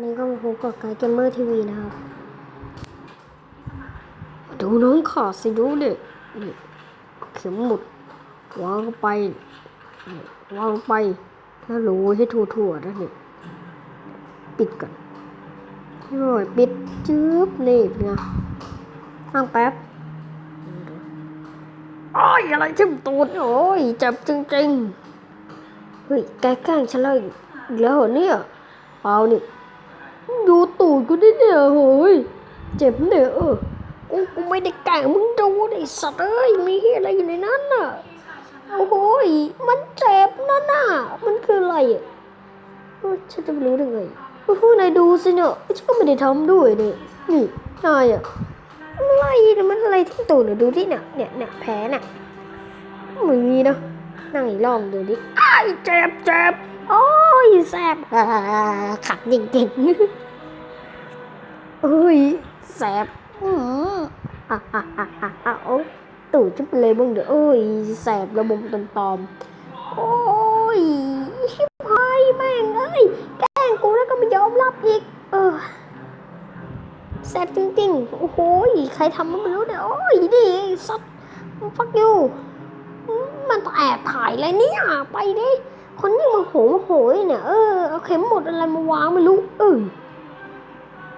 วันนี้ก็มาพบกับไกด์เกมเมอร์ทีวีนะครับ ดูน้องขาสิดูเด็กนี่เข็มหมุดวางไปวางไปแล้วโรยให้ทั่วๆนะนี่ปิดก่อนโอ้ยปิดจึ๊บนี่เป็นไงนั่งแป๊บโอ้ยอะไรจิ้มตูดโอ้ยจ็บจริงๆเฮ้ยแกแกล้งฉันแล้วอีกแล้วเหรอเนี่ยเปล่านี่ ดูตูดกูดิเนี่ยโอ้ยเจ็บเนี่ยเออกูกูไม่ได้แกล้งมึงดูไอ้สัตว์เอ้ยมีเหี้ยอะไรอยู่ในนั้นน่ะโอ้โหยมันเจ็บนั่นน่ะมันคืออะไรอะเออฉันจะไม่รู้ได้ไงโอ้โหนายดูสิเนี่ยฉันก็ไม่ได้ทำด้วยนี่นี่นายอะอะไรมันอะไรที่ตูดเนี่ยดูที่เนี่ยเนี่ยเนี่ยแผลน่ะไม่มีนะ นั่งอีกรอบดูดิไอ้เจ็บเจ็บโอ้ยแสบอ่าขัดจริงๆเอ้ยแสบอืมอะอะอะอะอะโอ้ตู่จุ๊บเลยมึงเดี๋ยวเอ้ยแสบระบมตอมตอมโอ้ยชิบหายแม่งเอ้ยแกล้งกูแล้วก็ไม่ยอมรับอีก เออแสบจริงๆ โอ้โหยใครทำมันไม่รู้เนี่ย โอ้ยดิไอ้สัตว์ฟักยู มันแอบถ่ายอะไรเนี่ยไปดิคนนี้มาโหมโหยเนี่ยเออเอาเข็มหมดอะไรมาวางไม่รู้เออ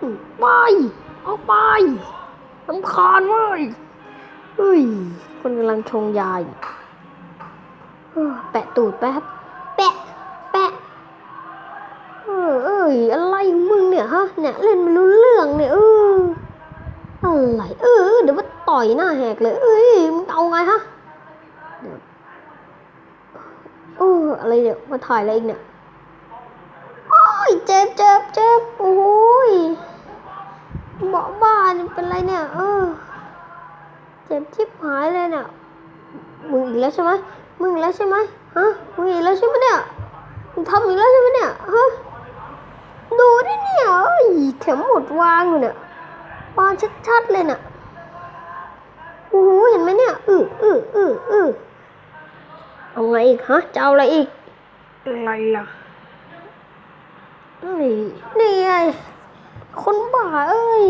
อืมไปเอาไปสำคาญเว้ยเฮ้ยคนกำลังชงยาอยู่แปะตูดแป๊บแปะแปะเออเอ้ยอะไรของมึงเนี่ยฮะเนี่ยเล่นไม่รู้เรื่องเนี่ยเอออะไรเออเดี๋ยวมาต่อยหน้าแหกเลย เอ้ยมึงเอาไงฮะเดี๋ยว เอออะไรเนี่ย มาถ่ายอะไรอีกเนี่ย โอ้ย เจ็บเจ็บเจ็บโอ้ยเบาบ้านเป็นไรเนี่ย เออ เจ็บชิบหายเลยเนี่ย มึงอีกแล้วใช่ไหมมึงอีกแล้วใช่ไหมฮะ มึงอีกแล้วใช่ไหมเนี่ย มึงทำอีกแล้วใช่ไหมเนี่ย ฮะ ดูดิเนี่ยเอ้ยเข็มหมดวางอยู่เนี่ยวางชัดๆเลยเนี่ยโอ้โหเห็นไหมเนี่ย อืออืออืออือ เอาไงอีกฮะจะเอาอะไรอีก อะไรล่ะนี่นี่ไงคนบ้าเอ้ย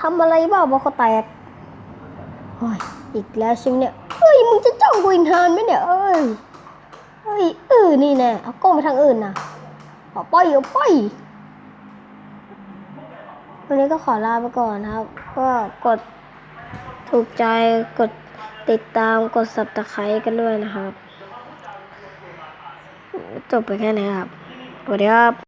ทำอะไรบ้าบอกเขาแตกโอ้ยอีกแล้วใช่ไหมเนี่ยเฮ้ยมึงจะจ้องกูอีกนานไหมเนี่ยเอ้ยเฮ้ยเออนี่แน่เอากล้องไปทางอื่นนะเอาไปเอาไปวันนี้ก็ขอลาไปก่อนนะครับ ก็กดถูกใจกดติดตามกด subscribe กันด้วยนะครับ จบไปแค่นี้ครับสวัสดีครับ